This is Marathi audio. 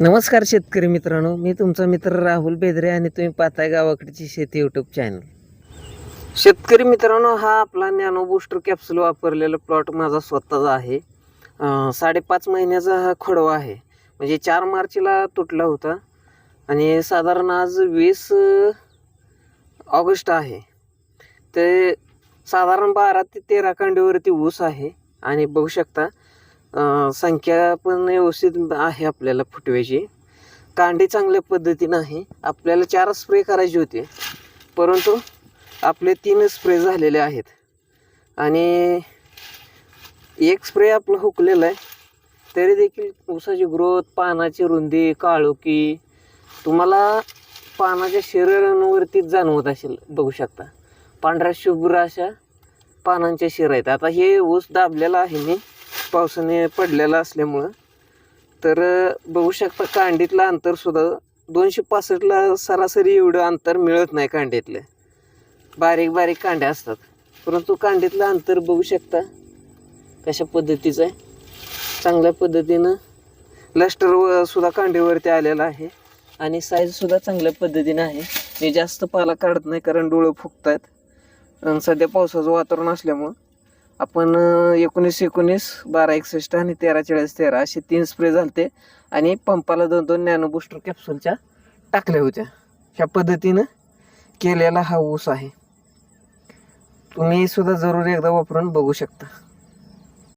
नमस्कार शेतकरी मित्रांनो मी तुमचा मित्र राहुल बेदरे आणि तुम्ही पाहताय गावाकडची शेती यूट्यूब चॅनल शेतकरी मित्रांनो हा आपला नॅनो बूस्टर कॅप्सूल वापरलेला प्लॉट माझा स्वतःचा आहे. साडेपाच महिन्याचा हा खोडवा आहे. म्हणजे चार मार्चला तुटला होता आणि साधारण आज वीस ऑगस्ट आहे. ते साधारण बारा ते तेरा कांडीवरती ऊस आहे आणि बघू शकता संख्या पण व्यवस्थित आहे आपल्याला फुटव्याची. कांडी चांगल्या पद्धतीनं आहे. आपल्याला चार स्प्रे करायचे होते. परंतु आपले तीन स्प्रे झालेले आहेत. आणि एक स्प्रे आपलं हुकलेलं आहे. तरी देखील ऊसाची ग्रोथ पानाची रुंदी काळोखी तुम्हाला पानाच्या शरीरांवरतीच जाणवत असेल बघू शकता. पांढऱ्या शुभ्र अशा पानांच्या शिरा आहेत. आता हे ऊस दाबलेला आहे मी. पावसाने पडलेला असल्यामुळं. तर बघू शकता कांडीतलं अंतरसुद्धा दोनशे पासष्टला सरासरी एवढं अंतर मिळत नाही कांड्यातलं बारीक बारीक कांड्या असतात. परंतु कांडीतलं अंतर बघू शकता कशा पद्धतीचं आहे. चांगल्या पद्धतीनं लस्टर व सुद्धा कांडीवरती आलेला आहे. आणि साईजसुद्धा चांगल्या पद्धतीनं आहे. मी जास्त पाला काढत नाही कारण डोळं फुगत आहेत आणि सध्या पावसाचं वातावरण असल्यामुळं आपण एकोणीस एकोणीस बारा एकसष्ट आणि तेरा चाळीस तेरा असे तीन स्प्रे झालते. आणि पंपाला दोन दोन नॅनो बुस्टर कॅप्सूलच्या टाकल्या होत्या. ह्या पद्धतीनं केलेला हा ऊस आहे. तुम्ही सुद्धा जरूर एकदा वापरून बघू शकता.